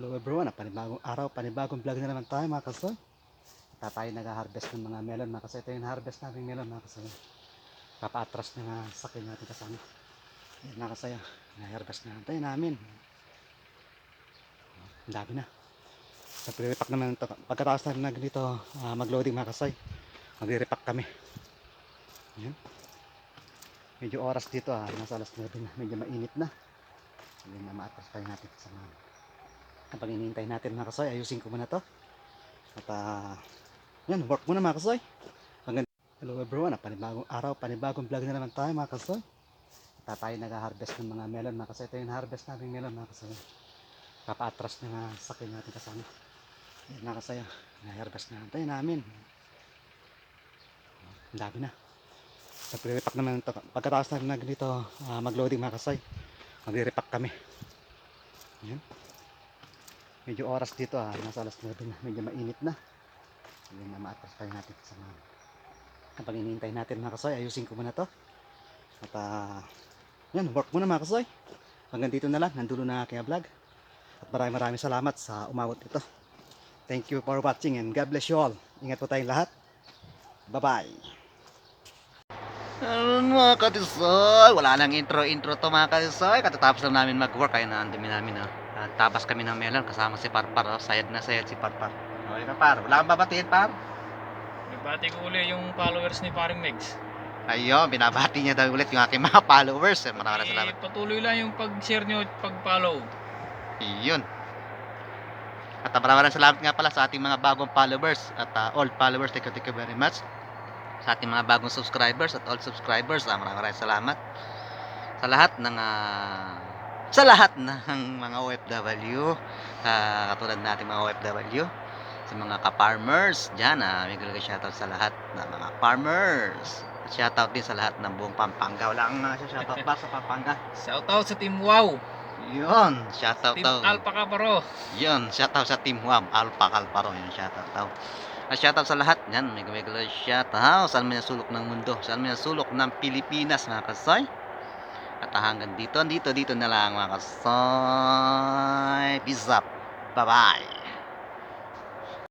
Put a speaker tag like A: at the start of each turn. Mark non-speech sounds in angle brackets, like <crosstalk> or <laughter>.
A: Hello everyone, panibagong araw, panibagong vlog na naman tayo mga kasoy. Ta tayo nag-harvest ng mga melon mga kasoy. Ito yung harvest namin melon mga kasoy. Papaatras na nga sakyan natin kasama. Ayan mga kasoy, ah, na-harvest na tayo namin. Ang dami na. Sa pre-repack naman ito. Pagkatapos natin na ganito, ah, mag-loading mga kasoy. Magre-repack kami. Ayan. Medyo oras dito ah, nasa alas 9 na. Medyo mainit na. Hindi na maatras tayo natin kasama. Habang hinihintay natin mga kasoy, ayusin ko muna to. At ah, yan, work muna mga kasoy. Hanggang, hello everyone, ah, panibagong araw, panibagong vlog na naman tayo mga kasoy. At tayo nag-harvest ng mga melon mga kasoy. Ito yung harvest namin melon mga kasoy. Papaatras na sakyan natin kasama. Yan mga kasoy, ah, na-harvest na tayo namin. Ang dami na. Sa pre-repack naman ito. Pagkatapos natin na ganito, ah, mag-loading mga kasoy. Magre-repack kami. Yan. Medyo oras dito ah, nasa alas 9 na. Medyo mainit na. Hindi na maatras tayo natin sa mga habang hinihintay natin mga kasoy, ayusin ko muna to. At ah, yan, work muna mga kasoy. Hanggang dito na lang, nandulo na aking vlog. At maraming maraming salamat sa umabot ito. Thank you for watching and God bless you all. Ingat po tayong lahat. Bye-bye.
B: Ano mga katisoy? Wala nang intro-intro to mga katisoy. Katatapos lang namin mag-work. Kaya na ang dami namin. Oh. Ah, tabas kami ng melon kasama si Parpar. Oh. Sayad na sayad si Parpar. Okay na Par. Wala kang babatiin Par.
C: Ibati ko uli yung followers ni Paring Megs.
B: Ayun, binabati niya daw ulit yung aking mga <laughs> followers. Eh, Maraming
C: Eh,
B: salamat.
C: patuloy lang yung pag-share nyo at pag-follow.
B: Iyon. At uh, maraming salamat nga pala sa ating mga bagong followers at uh, old followers. Thank you, thank you very much. Sa ating mga bagong subscribers at old subscribers. Uh, maraming salamat. Sa lahat ng ah, sa lahat ng mga OFW uh, katulad nating mga OFW sa mga ka-farmers dyan uh, may gulagay shoutout sa lahat ng mga farmers at shoutout din sa lahat ng buong Pampanga wala kang uh, shoutout ba sa Pampanga
C: Shoutout sa Team Wow!
B: yun shoutout
C: Team
B: daw
C: Alpaca Baro!
B: yun, shoutout sa Team Wam, Alpha Calparo, yun, shoutout daw. At shoutout sa lahat, yan, may gumigalo shoutout, saan man yung sulok ng mundo, saan man yung sulok ng Pilipinas, mga kasoy. At hanggang dito, dito, dito na lang, mga kasoy. Peace up. Bye-bye.